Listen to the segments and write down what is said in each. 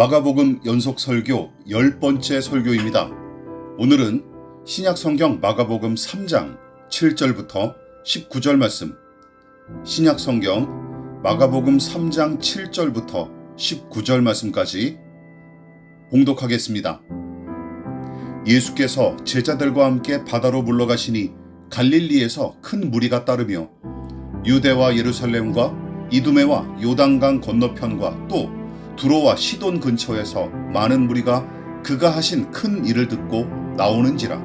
마가복음 연속 설교 열 번째 설교입니다. 오늘은 신약 성경 마가복음 3장 7절부터 19절 말씀. 신약 성경 마가복음 3장 7절부터 19절 말씀까지 봉독하겠습니다. 예수께서 제자들과 함께 바다로 물러가시니 갈릴리에서 큰 무리가 따르며 유대와 예루살렘과 이두메와 요단강 건너편과 또 두로와 시돈 근처에서 많은 무리가 그가 하신 큰 일을 듣고 나오는지라.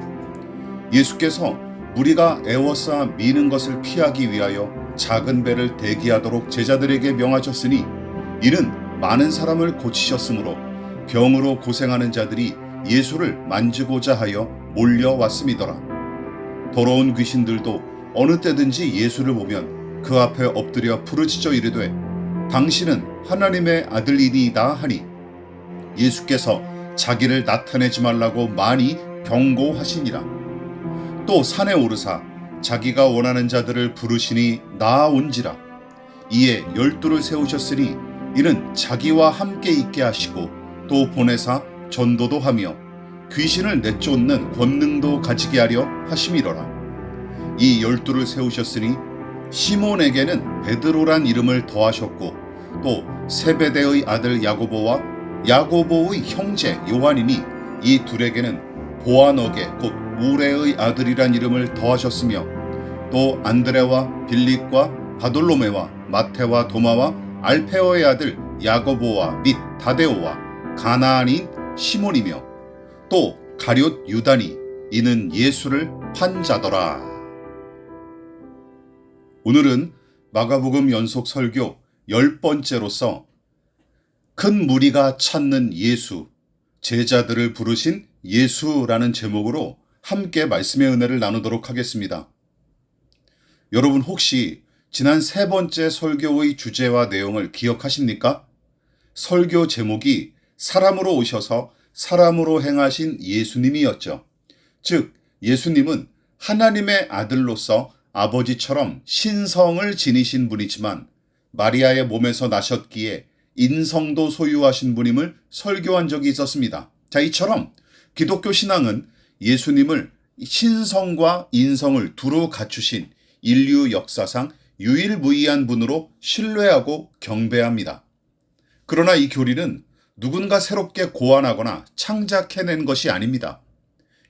예수께서 무리가 애워싸 미는 것을 피하기 위하여 작은 배를 대기하도록 제자들에게 명하셨으니 이는 많은 사람을 고치셨으므로 병으로 고생하는 자들이 예수를 만지고자 하여 몰려왔음이더라. 더러운 귀신들도 어느 때든지 예수를 보면 그 앞에 엎드려 부르짖어 이르되 당신은 하나님의 아들이니이다 하니 예수께서 자기를 나타내지 말라고 많이 경고하시니라. 또 산에 오르사 자기가 원하는 자들을 부르시니 나아온지라. 이에 열두를 세우셨으니 이는 자기와 함께 있게 하시고 또 보내사 전도도 하며 귀신을 내쫓는 권능도 가지게 하려 하심이로라. 이 열두를 세우셨으니 시몬에게는 베드로란 이름을 더하셨고 또 세베대의 아들 야고보와 야고보의 형제 요한이니 이 둘에게는 보아너게 곧 우레의 아들이란 이름을 더하셨으며 또 안드레와 빌립과 바돌로메와 마테와 도마와 알페오의 아들 야고보와 및 다데오와 가나안인 시몬이며 또 가룟 유다니 이는 예수를 판 자더라. 오늘은 마가복음 연속 설교 열 번째로서 큰 무리가 찾는 예수, 제자들을 부르신 예수라는 제목으로 함께 말씀의 은혜를 나누도록 하겠습니다. 여러분 혹시 지난 세 번째 설교의 주제와 내용을 기억하십니까? 설교 제목이 사람으로 오셔서 사람으로 행하신 예수님이었죠. 즉, 예수님은 하나님의 아들로서 아버지처럼 신성을 지니신 분이지만 마리아의 몸에서 나셨기에 인성도 소유하신 분임을 설교한 적이 있었습니다. 자, 이처럼 기독교 신앙은 예수님을 신성과 인성을 두루 갖추신 인류 역사상 유일무이한 분으로 신뢰하고 경배합니다. 그러나 이 교리는 누군가 새롭게 고안하거나 창작해낸 것이 아닙니다.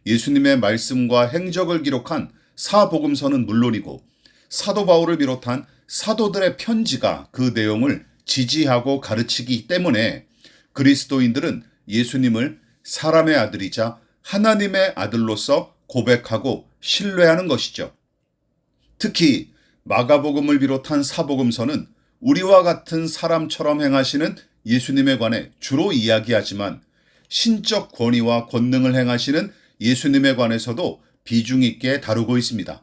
예수님의 말씀과 행적을 기록한 사복음서는 물론이고 사도 바울을 비롯한 사도들의 편지가 그 내용을 지지하고 가르치기 때문에 그리스도인들은 예수님을 사람의 아들이자 하나님의 아들로서 고백하고 신뢰하는 것이죠. 특히 마가복음을 비롯한 사복음서는 우리와 같은 사람처럼 행하시는 예수님에 관해 주로 이야기하지만 신적 권위와 권능을 행하시는 예수님에 관해서도 비중 있게 다루고 있습니다.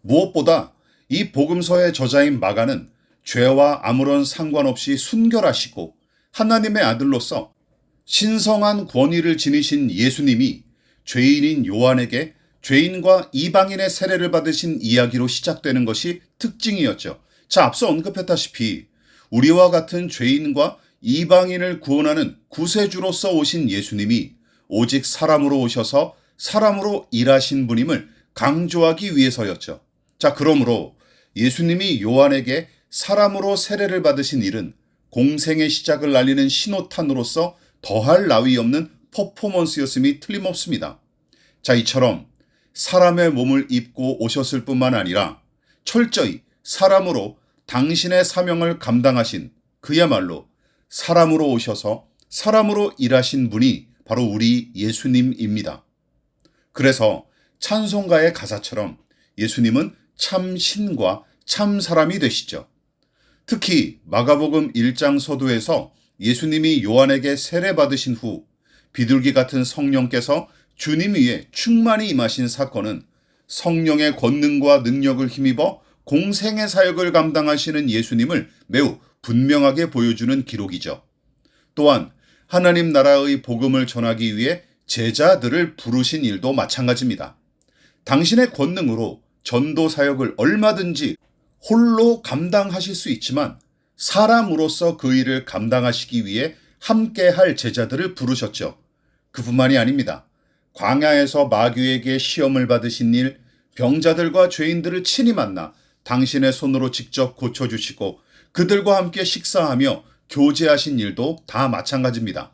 무엇보다 이 복음서의 저자인 마가는 죄와 아무런 상관없이 순결하시고 하나님의 아들로서 신성한 권위를 지니신 예수님이 죄인인 요한에게 죄인과 이방인의 세례를 받으신 이야기로 시작되는 것이 특징이었죠. 자, 앞서 언급했다시피 우리와 같은 죄인과 이방인을 구원하는 구세주로서 오신 예수님이 오직 사람으로 오셔서 사람으로 일하신 분임을 강조하기 위해서였죠. 자, 그러므로 예수님이 요한에게 사람으로 세례를 받으신 일은 공생의 시작을 알리는 신호탄으로서 더할 나위 없는 퍼포먼스였음이 틀림없습니다. 자, 이처럼 사람의 몸을 입고 오셨을 뿐만 아니라 철저히 사람으로 당신의 사명을 감당하신 그야말로 사람으로 오셔서 사람으로 일하신 분이 바로 우리 예수님입니다. 그래서 찬송가의 가사처럼 예수님은 참 신과 참 사람이 되시죠. 특히 마가복음 1장 서두에서 예수님이 요한에게 세례 받으신 후 비둘기 같은 성령께서 주님 위에 충만히 임하신 사건은 성령의 권능과 능력을 힘입어 공생의 사역을 감당하시는 예수님을 매우 분명하게 보여주는 기록이죠. 또한 하나님 나라의 복음을 전하기 위해 제자들을 부르신 일도 마찬가지입니다. 당신의 권능으로 전도 사역을 얼마든지 홀로 감당하실 수 있지만 사람으로서 그 일을 감당하시기 위해 함께 할 제자들을 부르셨죠. 그뿐만이 아닙니다. 광야에서 마귀에게 시험을 받으신 일, 병자들과 죄인들을 친히 만나 당신의 손으로 직접 고쳐주시고 그들과 함께 식사하며 교제하신 일도 다 마찬가지입니다.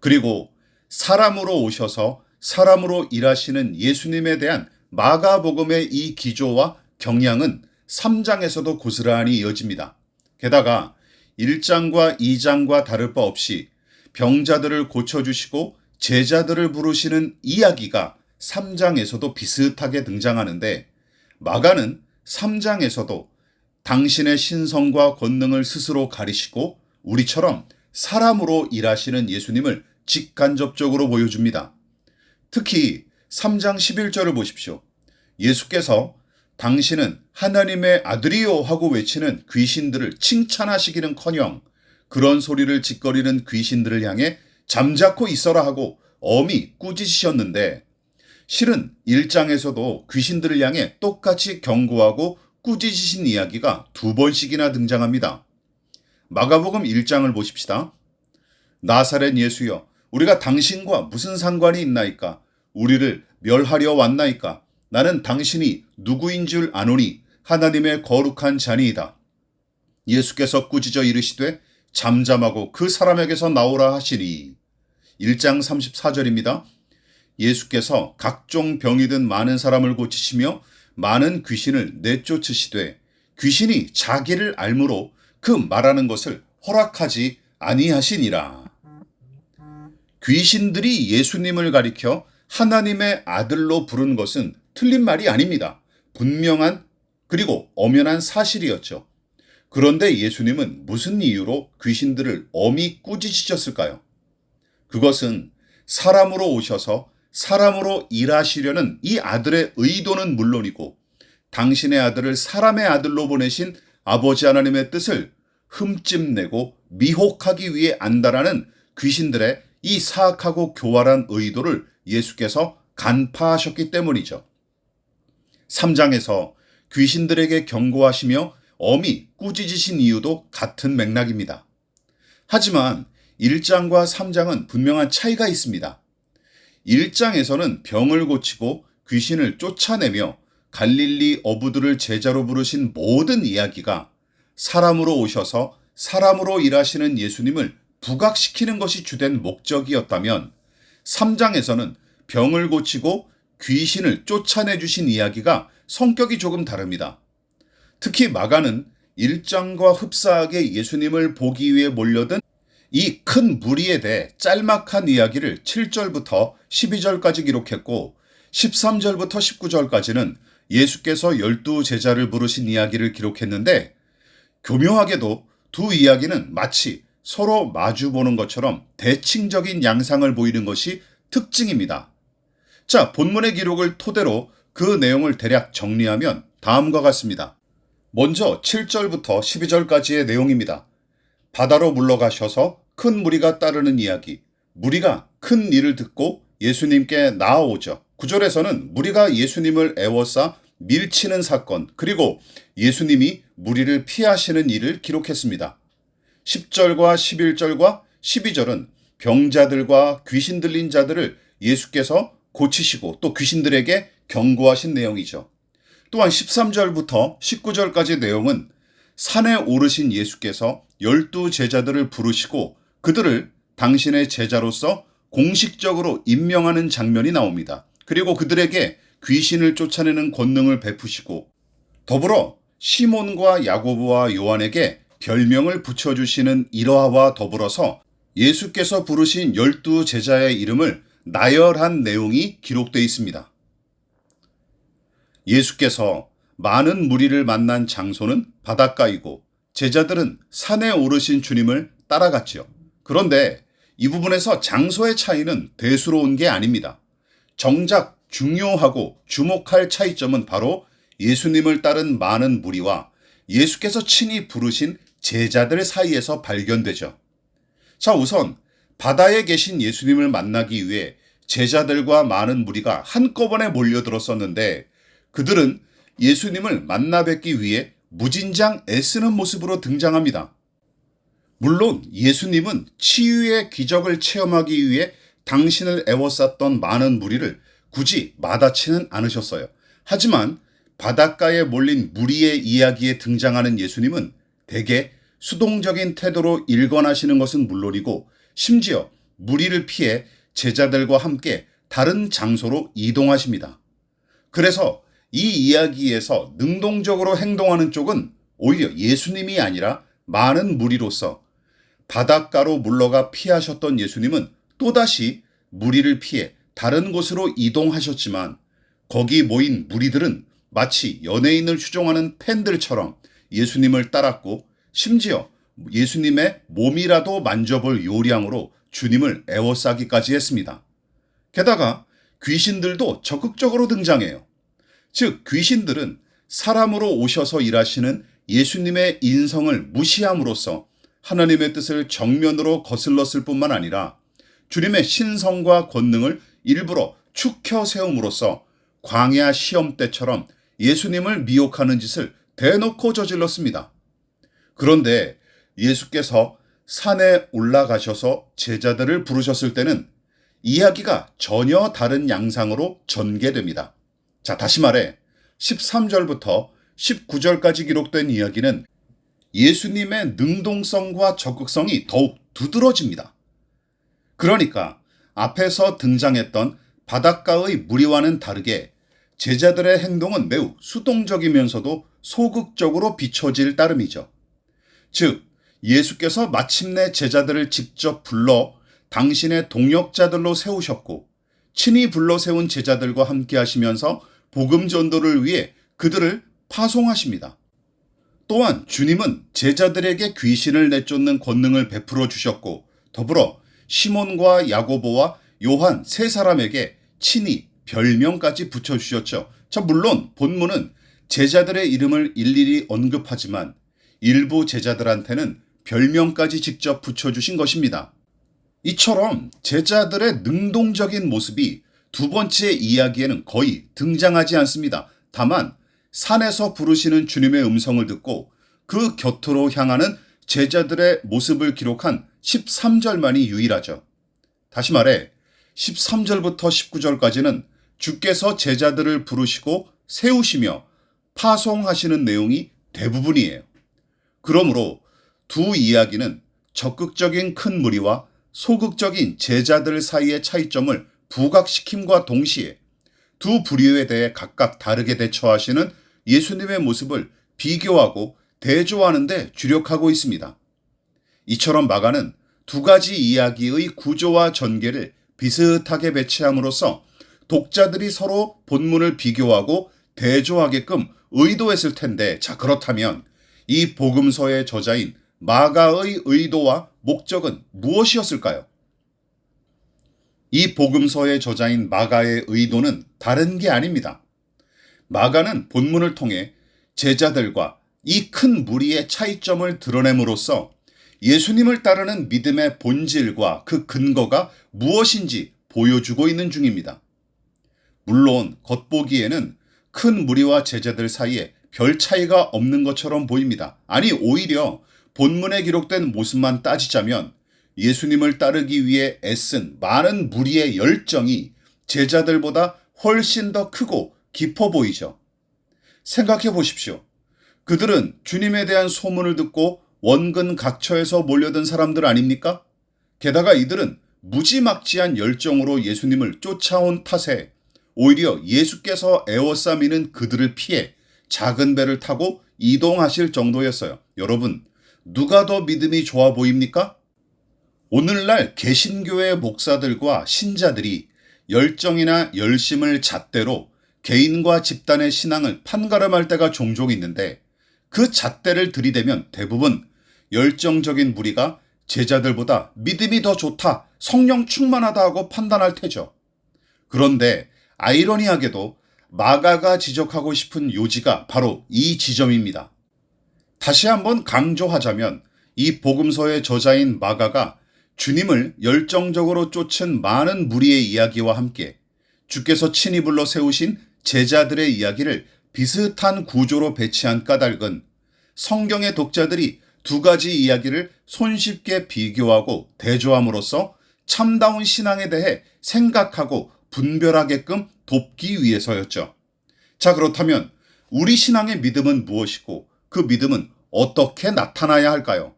그리고 사람으로 오셔서 사람으로 일하시는 예수님에 대한 마가복음의 이 기조와 경향은 3장에서도 고스란히 이어집니다. 게다가 1장과 2장과 다를 바 없이 병자들을 고쳐주시고 제자들을 부르시는 이야기가 3장에서도 비슷하게 등장하는데 마가는 3장에서도 당신의 신성과 권능을 스스로 가리시고 우리처럼 사람으로 일하시는 예수님을 직간접적으로 보여줍니다. 특히 3장 11절을 보십시오. 예수께서 당신은 하나님의 아들이요 하고 외치는 귀신들을 칭찬하시기는 커녕 그런 소리를 짓거리는 귀신들을 향해 잠자코 있어라 하고 엄히 꾸짖으셨는데 실은 1장에서도 귀신들을 향해 똑같이 경고하고 꾸짖으신 이야기가 두 번씩이나 등장합니다. 마가복음 1장을 보십시다. 나사렛 예수여, 우리가 당신과 무슨 상관이 있나이까? 우리를 멸하려 왔나이까? 나는 당신이 누구인 줄 아노니 하나님의 거룩한 자니이다. 예수께서 꾸짖어 이르시되 잠잠하고 그 사람에게서 나오라 하시니 1장 34절입니다. 예수께서 각종 병이 든 많은 사람을 고치시며 많은 귀신을 내쫓으시되 귀신이 자기를 알므로 그 말하는 것을 허락하지 아니하시니라. 귀신들이 예수님을 가리켜 하나님의 아들로 부른 것은 틀린 말이 아닙니다. 분명한 그리고 엄연한 사실이었죠. 그런데 예수님은 무슨 이유로 귀신들을 엄히 꾸짖으셨을까요? 그것은 사람으로 오셔서 사람으로 일하시려는 이 아들의 의도는 물론이고 당신의 아들을 사람의 아들로 보내신 아버지 하나님의 뜻을 흠집내고 미혹하기 위해 안다라는 귀신들의 이 사악하고 교활한 의도를 예수께서 간파하셨기 때문이죠. 3장에서 귀신들에게 경고하시며 엄히 꾸짖으신 이유도 같은 맥락입니다. 하지만 1장과 3장은 분명한 차이가 있습니다. 1장에서는 병을 고치고 귀신을 쫓아내며 갈릴리 어부들을 제자로 부르신 모든 이야기가 사람으로 오셔서 사람으로 일하시는 예수님을 부각시키는 것이 주된 목적이었다면 3장에서는 병을 고치고 귀신을 쫓아내 주신 이야기가 성격이 조금 다릅니다. 특히 마가는 1장과 흡사하게 예수님을 보기 위해 몰려든 이 큰 무리에 대해 짤막한 이야기를 7절부터 12절까지 기록했고 13절부터 19절까지는 예수께서 열두 제자를 부르신 이야기를 기록했는데 교묘하게도 두 이야기는 마치 서로 마주보는 것처럼 대칭적인 양상을 보이는 것이 특징입니다. 자, 본문의 기록을 토대로 그 내용을 대략 정리하면 다음과 같습니다. 먼저 7절부터 12절까지의 내용입니다. 바다로 물러가셔서 큰 무리가 따르는 이야기. 무리가 큰 일을 듣고 예수님께 나아오죠. 9절에서는 무리가 예수님을 애워싸 밀치는 사건, 그리고 예수님이 무리를 피하시는 일을 기록했습니다. 10절과 11절과 12절은 병자들과 귀신 들린 자들을 예수께서 고치시고 또 귀신들에게 경고하신 내용이죠. 또한 13절부터 19절까지 내용은 산에 오르신 예수께서 열두 제자들을 부르시고 그들을 당신의 제자로서 공식적으로 임명하는 장면이 나옵니다. 그리고 그들에게 귀신을 쫓아내는 권능을 베푸시고 더불어 시몬과 야고보와 요한에게 별명을 붙여주시는 일화와 더불어서 예수께서 부르신 열두 제자의 이름을 나열한 내용이 기록되어 있습니다. 예수께서 많은 무리를 만난 장소는 바닷가이고 제자들은 산에 오르신 주님을 따라갔지요. 그런데 이 부분에서 장소의 차이는 대수로운 게 아닙니다. 정작 중요하고 주목할 차이점은 바로 예수님을 따른 많은 무리와 예수께서 친히 부르신 제자들 사이에서 발견되죠. 자, 우선 바다에 계신 예수님을 만나기 위해 제자들과 많은 무리가 한꺼번에 몰려들었었는데 그들은 예수님을 만나 뵙기 위해 무진장 애쓰는 모습으로 등장합니다. 물론 예수님은 치유의 기적을 체험하기 위해 당신을 애워쌌던 많은 무리를 굳이 마다치는 않으셨어요. 하지만 바닷가에 몰린 무리의 이야기에 등장하는 예수님은 대개 수동적인 태도로 일관하시는 것은 물론이고 심지어 무리를 피해 제자들과 함께 다른 장소로 이동하십니다. 그래서 이 이야기에서 능동적으로 행동하는 쪽은 오히려 예수님이 아니라 많은 무리로서 바닷가로 물러가 피하셨던 예수님은 또다시 무리를 피해 다른 곳으로 이동하셨지만 거기 모인 무리들은 마치 연예인을 추종하는 팬들처럼 예수님을 따랐고 심지어 예수님의 몸이라도 만져볼 요량으로 주님을 애워싸기까지 했습니다. 게다가 귀신들도 적극적으로 등장해요. 즉, 귀신들은 사람으로 오셔서 일하시는 예수님의 인성을 무시함으로써 하나님의 뜻을 정면으로 거슬렀을 뿐만 아니라 주님의 신성과 권능을 일부러 축혀 세움으로써 광야 시험 때처럼 예수님을 미혹하는 짓을 대놓고 저질렀습니다. 그런데 예수께서 산에 올라가셔서 제자들을 부르셨을 때는 이야기가 전혀 다른 양상으로 전개됩니다. 자, 다시 말해 13절부터 19절까지 기록된 이야기는 예수님의 능동성과 적극성이 더욱 두드러집니다. 그러니까 앞에서 등장했던 바닷가의 무리와는 다르게 제자들의 행동은 매우 수동적이면서도 소극적으로 비춰질 따름이죠. 즉, 예수께서 마침내 제자들을 직접 불러 당신의 동역자들로 세우셨고, 친히 불러 세운 제자들과 함께 하시면서 복음 전도를 위해 그들을 파송하십니다. 또한 주님은 제자들에게 귀신을 내쫓는 권능을 베풀어 주셨고, 더불어 시몬과 야고보와 요한 세 사람에게 친히 별명까지 붙여 주셨죠. 자, 물론 본문은 제자들의 이름을 일일이 언급하지만 일부 제자들한테는 별명까지 직접 붙여주신 것입니다. 이처럼 제자들의 능동적인 모습이 두 번째 이야기에는 거의 등장하지 않습니다. 다만 산에서 부르시는 주님의 음성을 듣고 그 곁으로 향하는 제자들의 모습을 기록한 13절만이 유일하죠. 다시 말해 13절부터 19절까지는 주께서 제자들을 부르시고 세우시며 파송하시는 내용이 대부분이에요. 그러므로 두 이야기는 적극적인 큰 무리와 소극적인 제자들 사이의 차이점을 부각시킴과 동시에 두 부류에 대해 각각 다르게 대처하시는 예수님의 모습을 비교하고 대조하는 데 주력하고 있습니다. 이처럼 마가는 두 가지 이야기의 구조와 전개를 비슷하게 배치함으로써 독자들이 서로 본문을 비교하고 대조하게끔 의도했을 텐데, 자, 그렇다면 이 복음서의 저자인 마가의 의도와 목적은 무엇이었을까요? 이 복음서의 저자인 마가의 의도는 다른 게 아닙니다. 마가는 본문을 통해 제자들과 이 큰 무리의 차이점을 드러냄으로써 예수님을 따르는 믿음의 본질과 그 근거가 무엇인지 보여주고 있는 중입니다. 물론 겉보기에는 큰 무리와 제자들 사이에 별 차이가 없는 것처럼 보입니다. 아니, 오히려 본문에 기록된 모습만 따지자면 예수님을 따르기 위해 애쓴 많은 무리의 열정이 제자들보다 훨씬 더 크고 깊어 보이죠. 생각해 보십시오. 그들은 주님에 대한 소문을 듣고 원근 각처에서 몰려든 사람들 아닙니까? 게다가 이들은 무지막지한 열정으로 예수님을 쫓아온 탓에 오히려 예수께서 에워싸미는 그들을 피해 작은 배를 타고 이동하실 정도였어요. 여러분, 누가 더 믿음이 좋아 보입니까? 오늘날 개신교의 목사들과 신자들이 열정이나 열심을 잣대로 개인과 집단의 신앙을 판가름할 때가 종종 있는데 그 잣대를 들이대면 대부분 열정적인 무리가 제자들보다 믿음이 더 좋다, 성령 충만하다 하고 판단할 테죠. 그런데 아이러니하게도 마가가 지적하고 싶은 요지가 바로 이 지점입니다. 다시 한번 강조하자면 이 복음서의 저자인 마가가 주님을 열정적으로 쫓은 많은 무리의 이야기와 함께 주께서 친히 불러 세우신 제자들의 이야기를 비슷한 구조로 배치한 까닭은 성경의 독자들이 두 가지 이야기를 손쉽게 비교하고 대조함으로써 참다운 신앙에 대해 생각하고 분별하게끔 돕기 위해서였죠. 자, 그렇다면 우리 신앙의 믿음은 무엇이고 그 믿음은 어떻게 나타나야 할까요?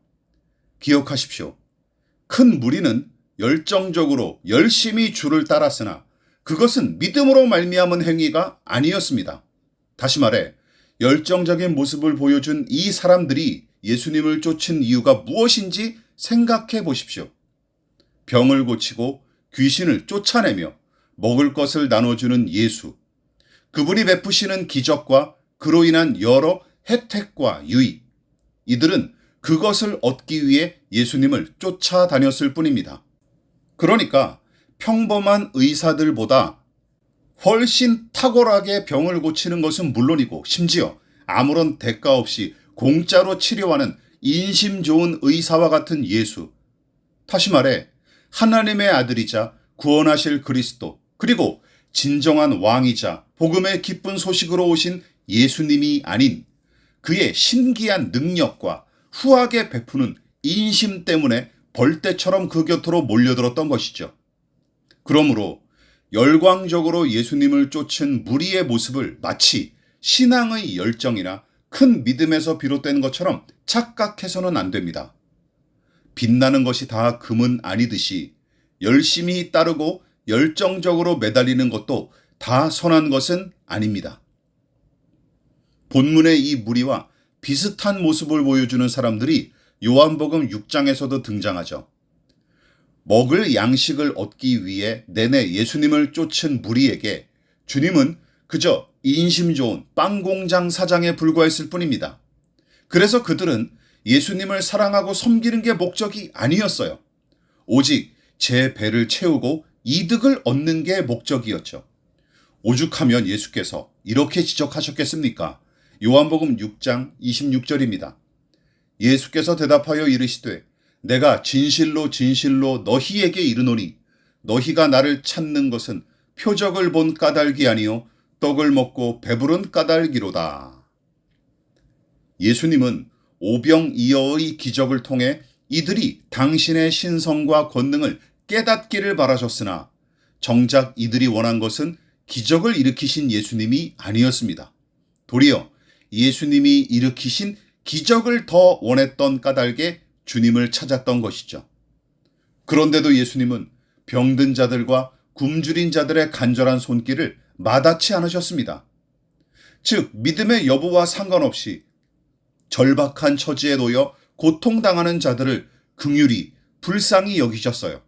기억하십시오. 큰 무리는 열정적으로 열심히 주를 따랐으나 그것은 믿음으로 말미암은 행위가 아니었습니다. 다시 말해 열정적인 모습을 보여준 이 사람들이 예수님을 쫓은 이유가 무엇인지 생각해 보십시오. 병을 고치고 귀신을 쫓아내며 먹을 것을 나눠주는 예수. 그분이 베푸시는 기적과 그로 인한 여러 혜택과 유익. 이들은 그것을 얻기 위해 예수님을 쫓아다녔을 뿐입니다. 그러니까 평범한 의사들보다 훨씬 탁월하게 병을 고치는 것은 물론이고 심지어 아무런 대가 없이 공짜로 치료하는 인심 좋은 의사와 같은 예수. 다시 말해 하나님의 아들이자 구원하실 그리스도 그리고 진정한 왕이자 복음의 기쁜 소식으로 오신 예수님이 아닌 그의 신기한 능력과 후하게 베푸는 인심 때문에 벌떼처럼 그 곁으로 몰려들었던 것이죠. 그러므로 열광적으로 예수님을 쫓은 무리의 모습을 마치 신앙의 열정이나 큰 믿음에서 비롯된 것처럼 착각해서는 안 됩니다. 빛나는 것이 다 금은 아니듯이 열심히 따르고 열정적으로 매달리는 것도 다 선한 것은 아닙니다. 본문의 이 무리와 비슷한 모습을 보여주는 사람들이 요한복음 6장에서도 등장하죠. 먹을 양식을 얻기 위해 내내 예수님을 쫓은 무리에게 주님은 그저 인심 좋은 빵 공장 사장에 불과했을 뿐입니다. 그래서 그들은 예수님을 사랑하고 섬기는 게 목적이 아니었어요. 오직 제 배를 채우고 이득을 얻는 게 목적이었죠. 오죽하면 예수께서 이렇게 지적하셨겠습니까? 요한복음 6장 26절입니다. 예수께서 대답하여 이르시되 내가 진실로 진실로 너희에게 이르노니 너희가 나를 찾는 것은 표적을 본 까닭이 아니요 떡을 먹고 배부른 까닭이로다. 예수님은 오병이어의 기적을 통해 이들이 당신의 신성과 권능을 깨닫기를 바라셨으나 정작 이들이 원한 것은 기적을 일으키신 예수님이 아니었습니다. 도리어 예수님이 일으키신 기적을 더 원했던 까닭에 주님을 찾았던 것이죠. 그런데도 예수님은 병든 자들과 굶주린 자들의 간절한 손길을 마다치 않으셨습니다. 즉, 믿음의 여부와 상관없이 절박한 처지에 놓여 고통당하는 자들을 긍휼히 불쌍히 여기셨어요.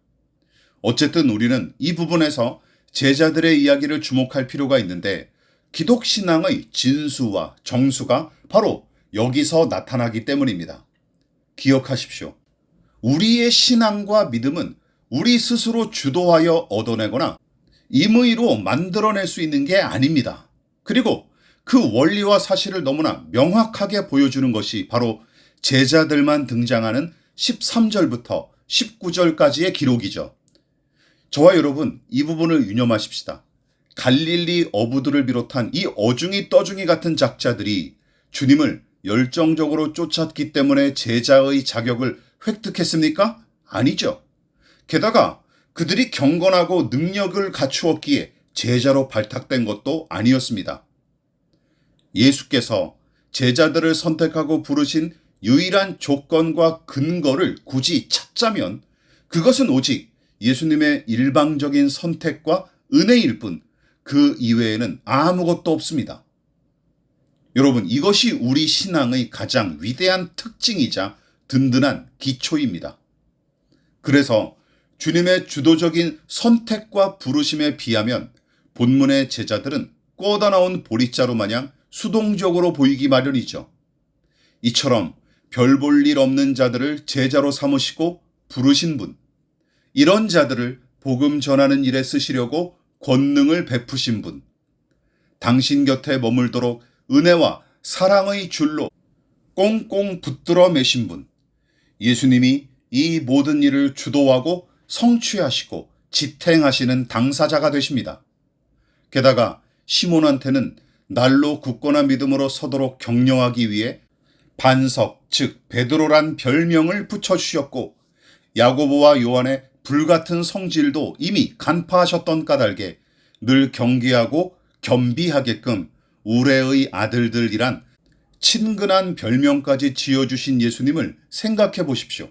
어쨌든 우리는 이 부분에서 제자들의 이야기를 주목할 필요가 있는데 기독 신앙의 진수와 정수가 바로 여기서 나타나기 때문입니다. 기억하십시오. 우리의 신앙과 믿음은 우리 스스로 주도하여 얻어내거나 임의로 만들어낼 수 있는 게 아닙니다. 그리고 그 원리와 사실을 너무나 명확하게 보여주는 것이 바로 제자들만 등장하는 13절부터 19절까지의 기록이죠. 저와 여러분, 이 부분을 유념하십시다. 갈릴리 어부들을 비롯한 이 어중이 떠중이 같은 작자들이 주님을 열정적으로 쫓았기 때문에 제자의 자격을 획득했습니까? 아니죠. 게다가 그들이 경건하고 능력을 갖추었기에 제자로 발탁된 것도 아니었습니다. 예수께서 제자들을 선택하고 부르신 유일한 조건과 근거를 굳이 찾자면 그것은 오직 예수님의 일방적인 선택과 은혜일 뿐 그 이외에는 아무것도 없습니다. 여러분, 이것이 우리 신앙의 가장 위대한 특징이자 든든한 기초입니다. 그래서 주님의 주도적인 선택과 부르심에 비하면 본문의 제자들은 꽂아 나온 보리자루 마냥 수동적으로 보이기 마련이죠. 이처럼 별 볼 일 없는 자들을 제자로 삼으시고 부르신 분, 이런 자들을 복음 전하는 일에 쓰시려고 권능을 베푸신 분, 당신 곁에 머물도록 은혜와 사랑의 줄로 꽁꽁 붙들어 매신 분, 예수님이 이 모든 일을 주도하고 성취하시고 지탱하시는 당사자가 되십니다. 게다가 시몬한테는 날로 굳건한 믿음으로 서도록 격려하기 위해 반석, 즉 베드로란 별명을 붙여주셨고 야고보와 요한의 불같은 성질도 이미 간파하셨던 까닭에 늘 경계하고 겸비하게끔 우레의 아들들이란 친근한 별명까지 지어주신 예수님을 생각해 보십시오.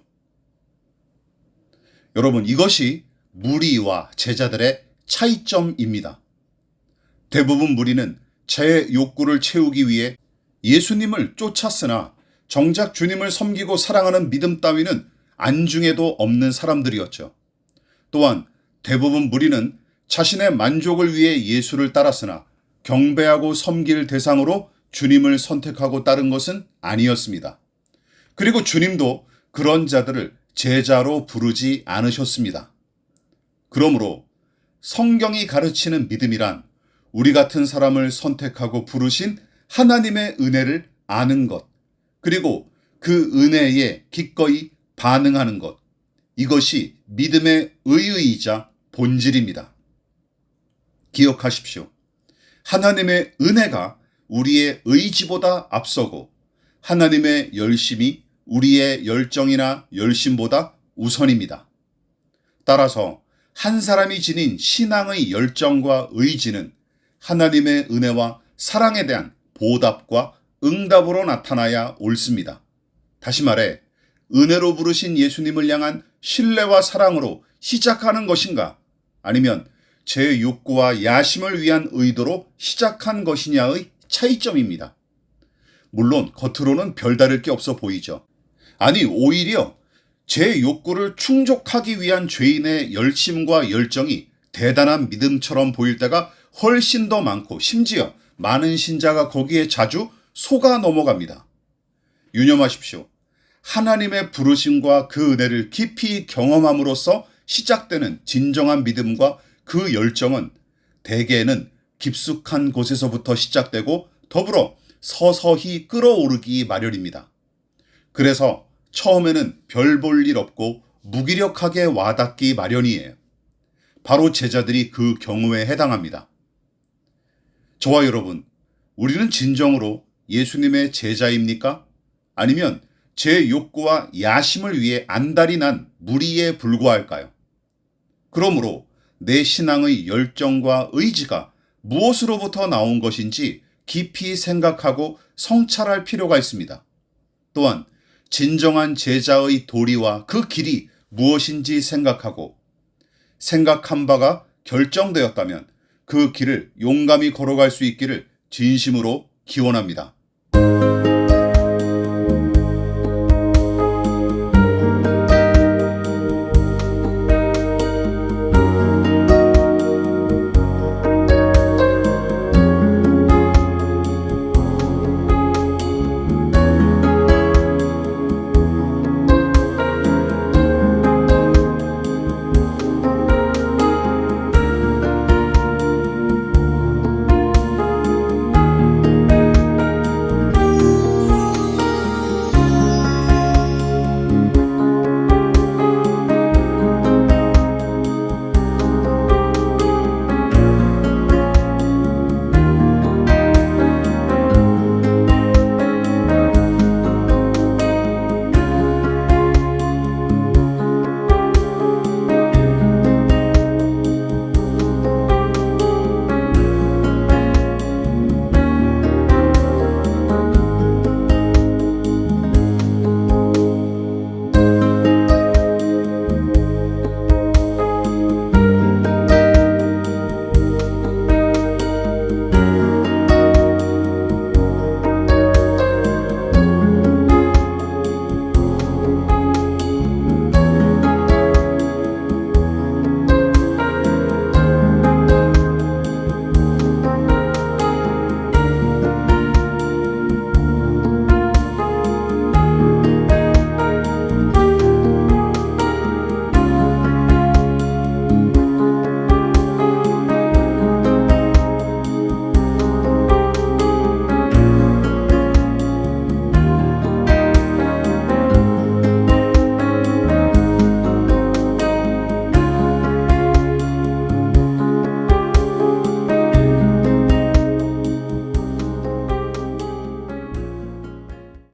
여러분, 이것이 무리와 제자들의 차이점입니다. 대부분 무리는 제 욕구를 채우기 위해 예수님을 쫓았으나 정작 주님을 섬기고 사랑하는 믿음 따위는 안중에도 없는 사람들이었죠. 또한 대부분 무리는 자신의 만족을 위해 예수를 따랐으나 경배하고 섬길 대상으로 주님을 선택하고 따른 것은 아니었습니다. 그리고 주님도 그런 자들을 제자로 부르지 않으셨습니다. 그러므로 성경이 가르치는 믿음이란 우리 같은 사람을 선택하고 부르신 하나님의 은혜를 아는 것, 그리고 그 은혜에 기꺼이 반응하는 것, 이것이 믿음의 의의이자 본질입니다. 기억하십시오. 하나님의 은혜가 우리의 의지보다 앞서고 하나님의 열심이 우리의 열정이나 열심보다 우선입니다. 따라서 한 사람이 지닌 신앙의 열정과 의지는 하나님의 은혜와 사랑에 대한 보답과 응답으로 나타나야 옳습니다. 다시 말해, 은혜로 부르신 예수님을 향한 신뢰와 사랑으로 시작하는 것인가? 아니면 제 욕구와 야심을 위한 의도로 시작한 것이냐의 차이점입니다. 물론 겉으로는 별다를 게 없어 보이죠. 아니, 오히려 제 욕구를 충족하기 위한 죄인의 열심과 열정이 대단한 믿음처럼 보일 때가 훨씬 더 많고 심지어 많은 신자가 거기에 자주 속아 넘어갑니다. 유념하십시오. 하나님의 부르심과 그 은혜를 깊이 경험함으로써 시작되는 진정한 믿음과 그 열정은 대개는 깊숙한 곳에서부터 시작되고 더불어 서서히 끌어오르기 마련입니다. 그래서 처음에는 별 볼 일 없고 무기력하게 와닿기 마련이에요. 바로 제자들이 그 경우에 해당합니다. 저와 여러분, 우리는 진정으로 예수님의 제자입니까? 아니면 제 욕구와 야심을 위해 안달이 난 무리에 불과할까요? 그러므로 내 신앙의 열정과 의지가 무엇으로부터 나온 것인지 깊이 생각하고 성찰할 필요가 있습니다. 또한 진정한 제자의 도리와 그 길이 무엇인지 생각하고 생각한 바가 결정되었다면 그 길을 용감히 걸어갈 수 있기를 진심으로 기원합니다.